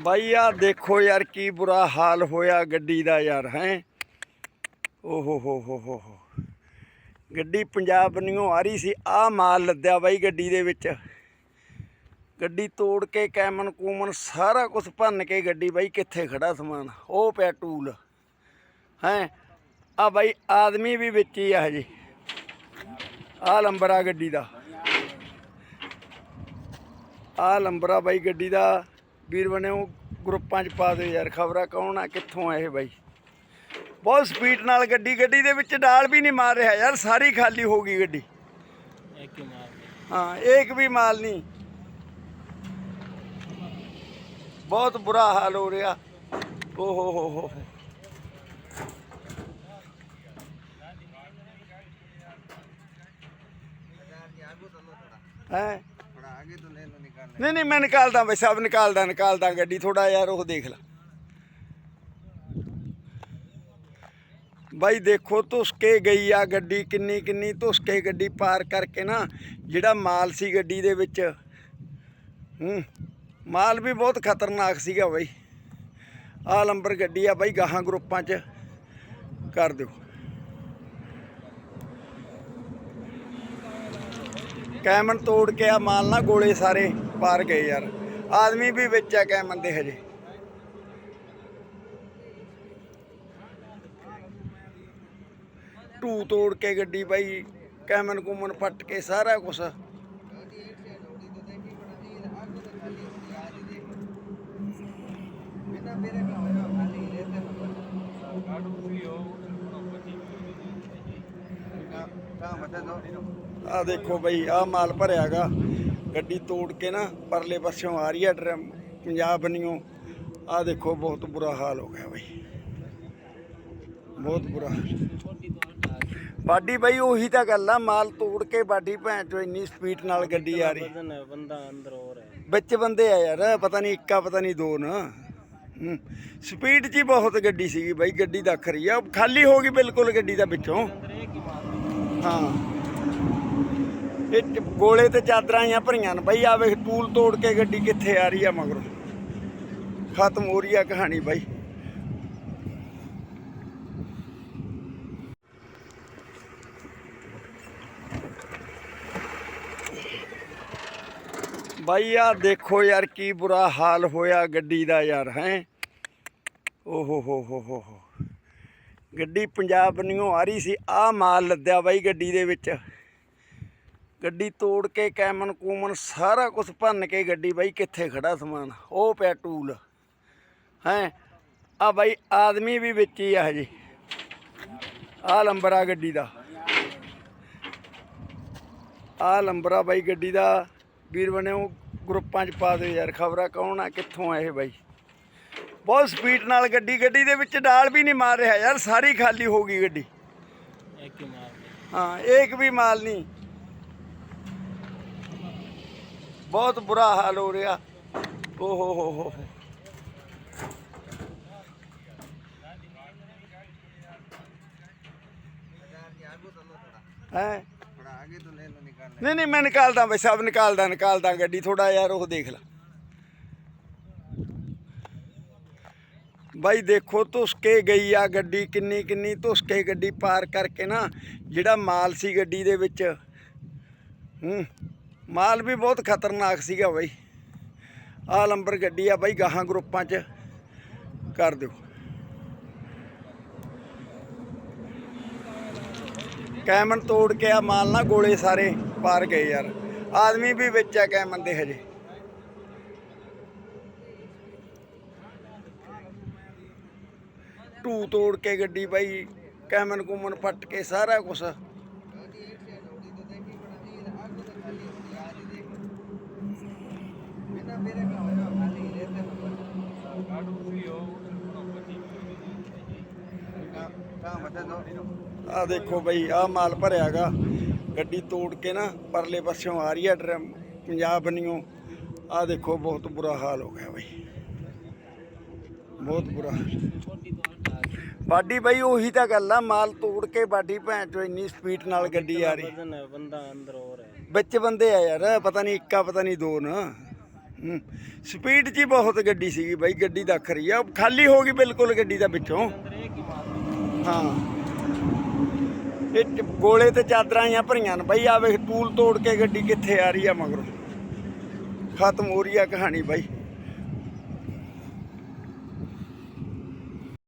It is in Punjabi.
ਬਾਈ ਆ ਦੇਖੋ ਯਾਰ ਕੀ ਬੁਰਾ ਹਾਲ ਹੋਇਆ ਗੱਡੀ ਦਾ ਯਾਰ, ਹੈ? ਓਹੋ ਹੋ ਹੋ ਹੋ ਹੋ। ਗੱਡੀ ਪੰਜਾਬ ਨਿਓ ਆ ਰਹੀ ਸੀ ਆ ਮਾਲ ਲੱਦਿਆ ਬਾਈ ਗੱਡੀ ਦੇ ਵਿੱਚ। ਗੱਡੀ ਤੋੜ ਕੇ ਕੈਮਨ ਕੂਮਨ ਸਾਰਾ ਕੁਝ ਭੰਨ ਕੇ ਗੱਡੀ ਬਾਈ ਕਿੱਥੇ ਖੜਾ ਸਮਾਨ? ਉਹ ਪਿਆ ਟੂਲ। ਹੈ? ਆ ਬਾਈ ਆਦਮੀ ਵੀ ਵਿੱਚ ਹੀ ਆ ਹਜੇ। ਆ ਲੰਬਰਾ ਗੱਡੀ ਦਾ। ਆ ਲੰਬਰਾ ਬਾਈ ਗੱਡੀ ਦਾ। ਵੀਰ ਬਣਿਓ ਗਰੁੱਪਾਂ 'ਚ ਪਾ ਦਿਓ ਯਾਰ ਖਬਰਾਂ ਕੌਣ ਆ ਕਿੱਥੋਂ ਆ ਇਹ ਬਾਈ? ਬਹੁਤ ਸਪੀਡ ਨਾਲ ਗੱਡੀ ਗੱਡੀ ਦੇ ਵਿੱਚ ਡਾਲ ਵੀ ਨਹੀਂ ਮਾਰ ਰਿਹਾ ਯਾਰ ਸਾਰੀ ਖਾਲੀ ਹੋ ਗਈ ਗੱਡੀ। ਹਾਂ ਇੱਕ ਵੀ ਮਾਲ ਨਹੀਂ। ਬਹੁਤ ਬੁਰਾ ਹਾਲ ਹੋ ਰਿਹਾ। ਓ ਹੋ ਹੋ ਹੋ। ਹੈ? ਹੈ ਨਹੀਂ ਨਹੀਂ, ਮੈਂ ਨਿਕਾਲਦਾ ਬਈ ਸਭ ਨਿਕਾਲਦਾ ਨਿਕਾਲਦਾ ਗੱਡੀ ਥੋੜਾ ਯਾਰ ਉਹ ਦੇਖ ਲੈ। ਬਾਈ ਦੇਖੋ, ਧੁਸਕੇ ਗਈ ਆ ਗੱਡੀ, ਕਿੰਨੀ ਕਿੰਨੀ ਧੁਸਕੇ ਗੱਡੀ ਪਾਰ ਕਰਕੇ ਨਾ, ਜਿਹੜਾ ਮਾਲ ਸੀ ਗੱਡੀ ਦੇ ਵਿੱਚ। ਹੂੰ, ਮਾਲ ਵੀ ਬਹੁਤ ਖਤਰਨਾਕ ਸੀਗਾ ਬਾਈ। ਆ ਲੰਬਰ ਗੱਡੀ ਆ ਬਾਈ, ਗਾਹਾਂ ਗਰੁੱਪਾਂ 'ਚ। ਕਰ ਦਿਓ। ਕੈਮਨ ਤੋੜ ਕੇ ਆ ਮਾਲ ਨਾ ਗੋਲੇ ਸਾਰੇ ਪਾਰ ਗਏ ਯਾਰ। ਆਦਮੀ ਵੀ ਵਿੱਚ ਆ ਕੈਮਨ ਦੇ ਹਜੇ। ਢੂ ਤੋੜ ਕੇ ਗੱਡੀ ਬਾਈ ਕੈਮਨ ਕੁਮਨ ਪੱਟ ਕੇ ਸਾਰਾ ਕੁਛ। ਆ ਦੇਖੋ ਬਈ, ਆ ਮਾਲ ਭਰਿਆਗਾ। ਗੱਡੀ ਤੋੜ ਕੇ ਨਾ ਪਰਲੇ ਪਾਸਿਓਂ ਆ ਰਹੀ ਹੈ ਡਰਮ ਪੰਜਾਬ ਨਿਓ ਆ ਦੇਖੋ, ਬਹੁਤ ਬੁਰਾ ਹਾਲ ਹੋ ਗਿਆ ਬਈ। ਬਹੁਤ ਬੁਰਾ ਬਾਡੀ ਬਈ, ਉਹੀ ਤਾਂ ਗੱਲ ਆ, ਮਾਲ ਤੋੜ ਕੇ ਬਾਡੀ ਭੈਣ ਚੋ ਇੰਨੀ ਸਪੀਡ ਨਾਲ ਗੱਡੀ ਆ ਰਹੀ। ਬੰਦਾ ਵਿੱਚ ਬੰਦੇ ਆ ਯਾਰ, ਪਤਾ ਨਹੀਂ ਇੱਕਾ, ਪਤਾ ਨਹੀਂ ਦੋ ਨਾ। ਸਪੀਡ 'ਚ ਹੀ ਬਹੁਤ ਗੱਡੀ ਸੀਗੀ ਬਾਈ, ਗੱਡੀ ਦੱਖ ਰਹੀ ਆ। ਖਾਲੀ ਹੋ ਗਈ ਬਿਲਕੁਲ ਗੱਡੀ ਦਾ ਵਿੱਚੋਂ ਹਾਂ। ਇਹ ਚ- ਗੋਲੇ ਤੇ ਚਾਦਰਾਂ ਆਈਆਂ ਭਰੀਆਂ ਨੇ ਬਾਈ ਆ ਵੇਖ, ਟੂਲ ਤੋੜ ਕੇ ਗੱਡੀ ਕਿੱਥੇ ਆ ਰਹੀ ਆ ਮਗਰੋਂ। ਖਤਮ ਹੋ ਰਹੀ ਆ ਕਹਾਣੀ ਬਾਈ। ਬਾਈ ਆ ਦੇਖੋ ਯਾਰ ਕੀ ਬੁਰਾ ਹਾਲ ਹੋਇਆ ਗੱਡੀ ਦਾ ਯਾਰ, ਹੈ? ਓਹੋ ਹੋ ਹੋ ਹੋ ਹੋ। ਗੱਡੀ ਪੰਜਾਬ ਨਿਓ ਆ ਰਹੀ ਸੀ ਆ ਮਾਲ ਲੱਦਿਆ ਬਾਈ ਗੱਡੀ ਦੇ ਵਿੱਚ। ਗੱਡੀ ਤੋੜ ਕੇ ਕੈਮਨ ਕੂਮਨ ਸਾਰਾ ਕੁਝ ਭੰਨ ਕੇ ਗੱਡੀ ਬਾਈ ਕਿੱਥੇ ਖੜਾ ਸਮਾਨ? ਉਹ ਪਿਆ ਟੂਲ। ਹੈ? ਆ ਬਾਈ ਆਦਮੀ ਵੀ ਵਿੱਚ ਹੀ ਆ ਹਜੇ। ਆ ਲੰਬਰਾ ਗੱਡੀ ਦਾ। ਆ ਲੰਬਰਾ ਬਾਈ ਗੱਡੀ ਦਾ। ਵੀਰ ਬਣਿਓ ਗਰੁੱਪਾਂ 'ਚ ਪਾ ਦਿਓ ਯਾਰ ਖਬਰਾਂ ਕੌਣ ਆ ਕਿੱਥੋਂ ਆ ਇਹ ਬਾਈ? ਬਹੁਤ ਸਪੀਡ ਨਾਲ ਗੱਡੀ ਗੱਡੀ ਦੇ ਵਿੱਚ ਡਾਲ ਵੀ ਨਹੀਂ ਮਾਰ ਰਿਹਾ ਯਾਰ ਸਾਰੀ ਖਾਲੀ ਹੋ ਗਈ ਗੱਡੀ। ਹਾਂ ਇੱਕ ਵੀ ਮਾਲ ਨਹੀਂ। ਬਹੁਤ ਬੁਰਾ ਹਾਲ ਹੋ ਰਿਹਾ। ਓ ਹੋ ਹੋ ਹੋ। ਹੋ। ਨਹੀਂ ਨਹੀਂ, ਮੈਂ ਨਿਕਾਲਦਾ ਬਈ, ਸਭ ਨਿਕਾਲਦਾ ਨਿਕਾਲਦਾ ਗੱਡੀ ਥੋੜਾ ਯਾਰ ਉਹ ਦੇਖ ਲੈ। ਬਾਈ ਦੇਖੋ, ਧੁਸਕੇ ਗਈ ਆ ਗੱਡੀ, ਕਿੰਨੀ ਕਿੰਨੀ ਧੁਸਕੇ ਗੱਡੀ ਪਾਰ ਕਰਕੇ ਨਾ, ਜਿਹੜਾ ਮਾਲ ਸੀ ਗੱਡੀ ਦੇ ਵਿੱਚ, ਹੂੰ। ਮਾਲ ਵੀ ਬਹੁਤ ਖਤਰਨਾਕ ਸੀਗਾ ਬਾਈ। ਆ ਲੰਬਰ ਗੱਡੀ ਆ ਬਾਈ ਗਾਹਾਂ ਗਰੁੱਪਾਂ 'ਚ। ਕਰ ਦਿਓ। ਕੈਮਨ ਤੋੜ ਕੇ ਆ ਮਾਲ ਨਾ ਗੋਲੇ ਸਾਰੇ ਪਾਰ ਗਏ ਯਾਰ। ਆਦਮੀ ਵੀ ਵਿੱਚ ਆ ਕੈਮਨ ਦੇ ਹਜੇ। ਢੂ ਤੋੜ ਕੇ ਗੱਡੀ ਬਾਈ ਕੈਮਨ ਕੁਮਨ ਪੱਟ ਕੇ ਸਾਰਾ ਕੁਛ। ਆ ਦੇਖੋ ਬਈ ਆ ਮਾਲ ਭਰਿਆਗਾ ਗੱਡੀ ਤੋੜ ਕੇ ਨਾ ਪਰਲੇ ਪਾਸਿਓਂ ਆ ਰਹੀ ਹੈ ਡਰਮ ਪੰਜਾਬ ਨਿਓ ਆ ਦੇਖੋ ਬਹੁਤ ਬੁਰਾ ਹਾਲ ਹੋ ਗਿਆ ਬਈ। ਬਹੁਤ ਬੁਰਾ ਬਾਡੀ ਬਈ ਉਹੀ ਤਾਂ ਗੱਲ ਆ ਮਾਲ ਤੋੜ ਕੇ ਬਾਡੀ ਭੈਣ ਚੋ ਇੰਨੀ ਸਪੀਡ ਨਾਲ ਗੱਡੀ ਆ ਰਹੀ। ਬੰਦਾ ਵਿੱਚ ਬੰਦੇ ਆ ਯਾਰ ਪਤਾ ਨਹੀਂ ਇੱਕਾ ਪਤਾ ਨਹੀਂ ਦੋ ਨਾ। ਸਪੀਡ 'ਚ ਹੀ ਬਹੁਤ ਗੱਡੀ ਸੀਗੀ ਬਾਈ ਗੱਡੀ ਦੱਖ ਰਹੀ ਆ। ਖਾਲੀ ਹੋ ਗਈ ਬਿਲਕੁਲ ਗੱਡੀ ਦਾ ਵਿੱਚੋਂ ਹਾਂ। ਇਹ ਚ- ਗੋਲੇ ਤੇ ਚਾਦਰਾਂ ਆਈਆਂ ਭਰੀਆਂ ਨੇ। ਬਈ ਆ ਵੇਖ ਟੂਲ ਤੋੜ ਕੇ ਗੱਡੀ ਕਿੱਥੇ ਆ ਰਹੀ ਆ ਮਗਰੋਂ। ਖਤਮ ਹੋ ਰਹੀ ਆ ਕਹਾਣੀ ਬਾਈ।